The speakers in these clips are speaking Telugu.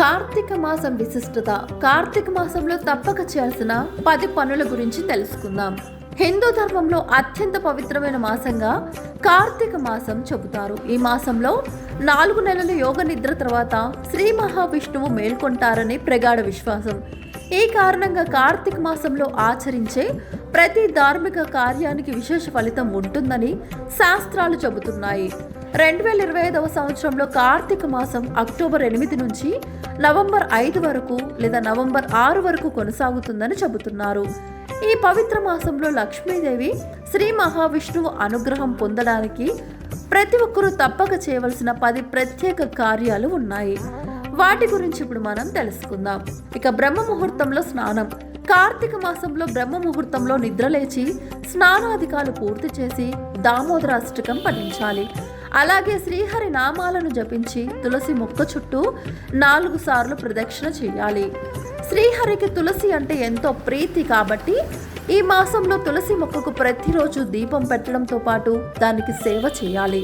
కార్తీక మాసం విశిష్టత. కార్తీక మాసంలో తప్పక చేయాల్సిన పది పనుల గురించి తెలుసుకుందాం. హిందూ ధర్మంలో అత్యంత పవిత్రమైన మాసంగా కార్తీక మాసం చెబుతారు. ఈ మాసంలో నాలుగు నెలల యోగ నిద్ర తర్వాత శ్రీ మహావిష్ణువు మేల్కొంటారని ప్రగాఢ విశ్వాసం. ఈ కారణంగా కార్తీక మాసంలో ఆచరించే ప్రతి ధార్మిక కార్యానికి విశేష ఫలితం ఉంటుందని శాస్త్రాలు చెబుతున్నాయి. రెండు వేల ఇరవై ఐదవ సంవత్సరంలో కార్తీక మాసం అక్టోబర్ ఎనిమిది నుంచి నవంబర్ ఐదు వరకు లేదా నవంబర్ ఆరు వరకు కొనసాగుతుందని చెబుతున్నారు. ఈ పవిత్ర మాసంలో లక్ష్మీదేవి శ్రీ మహావిష్ణువు అనుగ్రహం పొందడానికి ప్రతి ఒక్కరూ తప్పక చేయవలసిన పది ప్రత్యేక కార్యాలు ఉన్నాయి. వాటి గురించి ఇప్పుడు మనం తెలుసుకుందాం. ఇక బ్రహ్మ ముహూర్తంలో స్నానం. కార్తీక మాసంలో బ్రహ్మ ముహూర్తంలో నిద్రలేచి స్నానాధికాలు పూర్తి చేసి దామోదరాష్టకం పఠించాలి. అలాగే శ్రీహరి నామాలను జపించి తులసి మొక్క చుట్టూ నాలుగు సార్లు ప్రదక్షిణ చేయాలి. శ్రీహరికి తులసి అంటే ఎంతో ప్రీతి కాబట్టి ఈ మాసంలో తులసి మొక్కకు ప్రతిరోజు దీపం పెట్టడంతో పాటు దానికి సేవ చేయాలి.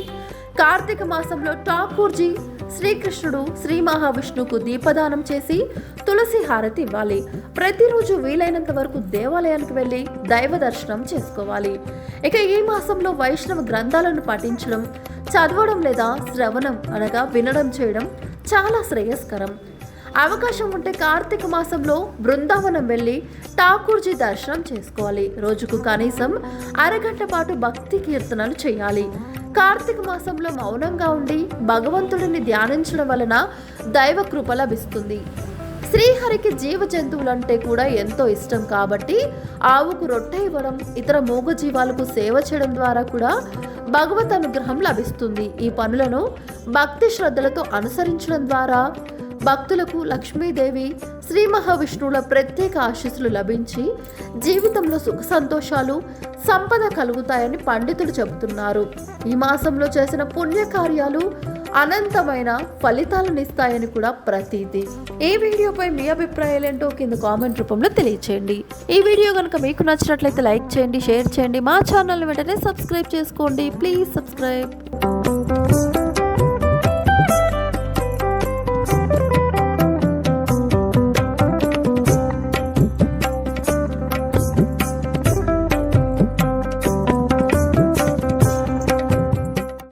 కార్తీక మాసంలో ఠాకూర్జీ శ్రీకృష్ణుడు శ్రీ మహావిష్ణువుకు దీపదానం చేసి తులసి హారతి ఇవ్వాలి. ప్రతిరోజు వీలైనంత వరకు దేవాలయానికి వెళ్ళి దైవ దర్శనం చేసుకోవాలి. ఇక ఈ మాసంలో వైష్ణవ గ్రంథాలను పఠించడం చదవడం లేదా శ్రవణం అనగా వినడం చేయడం చాలా శ్రేయస్కరం. అవకాశం ఉంటే కార్తీక మాసంలో బృందావనం వెళ్ళి ఠాకూర్జీ దర్శనం చేసుకోవాలి. రోజుకు కనీసం అరగంట పాటు భక్తి కీర్తనలు చేయాలి. కార్తీక మాసంలో మౌనంగా ఉండి భగవంతుడిని ధ్యానించడం వలన దైవ కృప లభిస్తుంది. శ్రీహరికి జీవ జంతువులంటే కూడా ఎంతో ఇష్టం కాబట్టి ఆవుకు రొట్టె ఇవ్వడం ఇతర మూగ జీవాలకు సేవ చేయడం ద్వారా కూడా భగవత్ అనుగ్రహం లభిస్తుంది. ఈ పనులను భక్తి శ్రద్ధలతో అనుసరించడం ద్వారా భక్తులకు లక్ష్మీదేవి శ్రీ మహావిష్ణువుల ప్రత్యేక ఆశీస్సులు లభించి జీవితంలో సుఖ సంతోషాలు సంపద కలుగుతాయని పండితులు చెబుతున్నారు. ఈ మాసంలో చేసిన పుణ్యకార్యాలు అనంతమైన ఫలితాలను ఇస్తాయని కూడా ప్రతీతి. ఈ వీడియోపై మీ అభిప్రాయాలు ఏంటో కింద కామెంట్ రూపంలో తెలియచేయండి. ఈ వీడియో కనుక మీకు నచ్చినట్లయితే లైక్ చేయండి షేర్ చేయండి. మా ఛానల్ వెంటనే సబ్స్క్రైబ్ చేసుకోండి. Please subscribe.